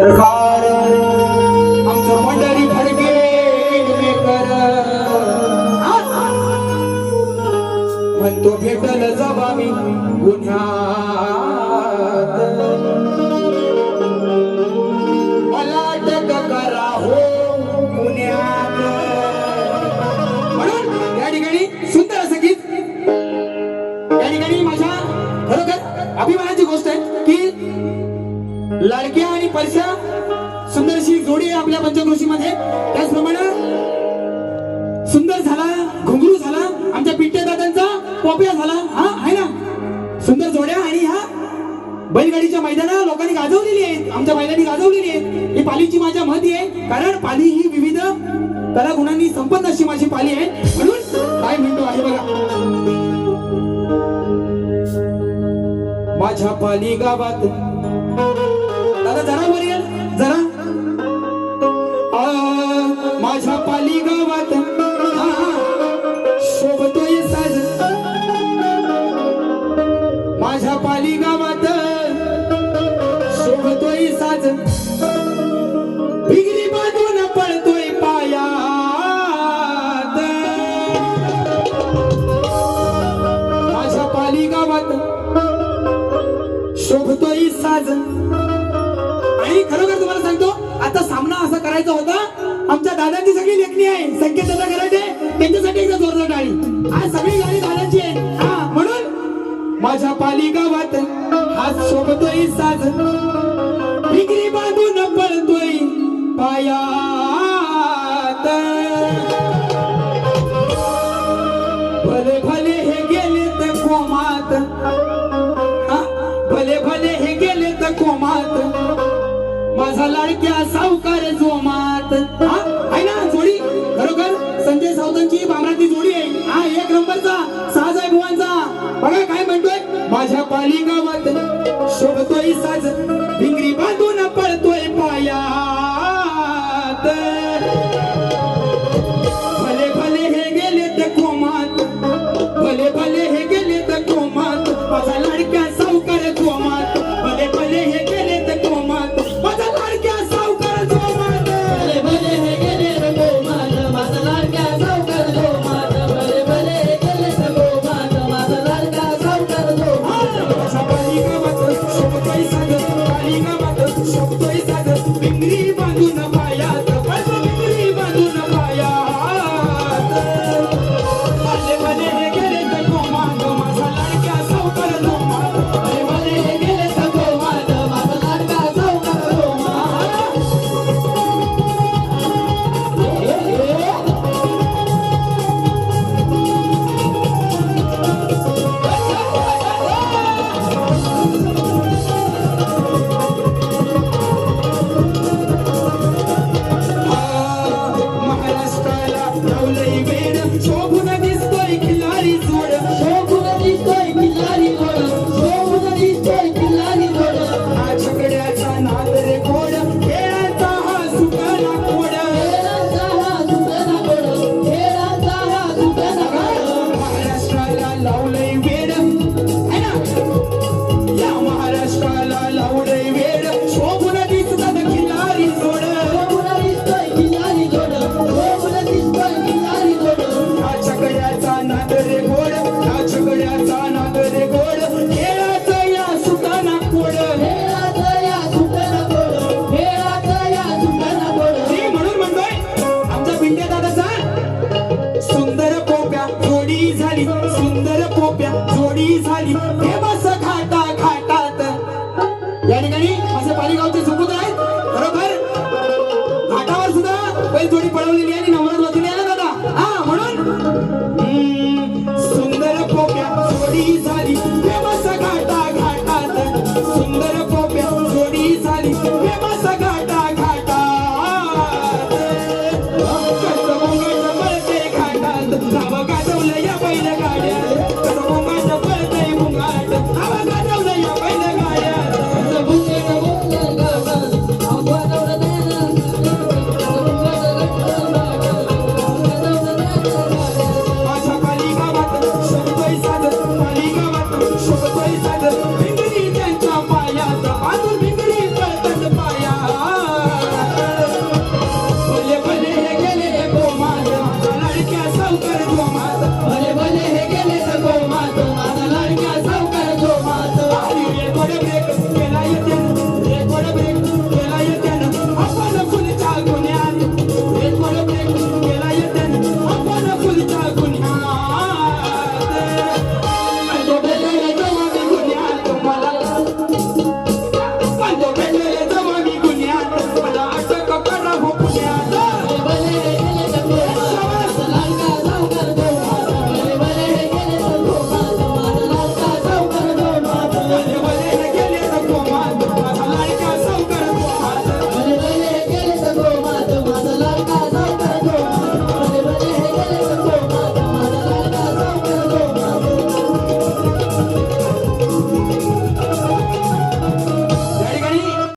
सरकार आमचं मंडळी फडके म्हणतो भेटल जबाबी गुन्ह्यात मला अटक करा हो पुण्यात. म्हणून या ठिकाणी सुंदर असं गीत. या ठिकाणी माझ्या खरोखर अभिमानाची गोष्ट आहे की लाडक्या स्पर्श सुंदरशी जोडी आहे आपल्या पंचकृषीमध्ये त्याचप्रमाणे सुंदर झाला घुंगरू झाला आमच्या पिट्टे दादांचा पोप्या झाला. हा आहे ना? सुंदर जोड्या आणि ह्या बैलगाडीच्या मैदाना लोकांनी गाजवलेली आहेत. आमच्या मैदानी गाजवलेली आहे ही पालीची माझ्या महती आहे. कारण पाली ही विविध कला गुणांनी संपन्न अशी माझी पाली आहे. म्हणून काय म्हणतो आहे बघा. माझ्या पाली गावात दादा जरा वर जरा. आणि खरोखर तुम्हाला सांगतो आता सामना असा करायचा होता आमच्या दादांची सगळी लेखणी आहे संकेत दादा करायचे त्यांच्यासाठी एकदा जोरदार टाळी. आज सगळी गाडी दादाची आहे हा म्हणून माझ्या पाली गावात हात सोबतोय साज. विक्री बांधून पळतोय पायात. भले भले हे माझा लाडक्या सावकार जोमात मात. आहे ना जोडी? खरोखर? संजय सावतांची बामराची जोडी आहे. हा एक नंबरचा साज आहे बघा काय म्हणतोय? माझ्या पालिका गोप्या जोडी झाली. हे बस घाटा खाटात या ठिकाणी असे पालीगावचे समुद्र आहेत. बरोबर? घाटावर सुद्धा बैल जोडी पळवलेली आहे.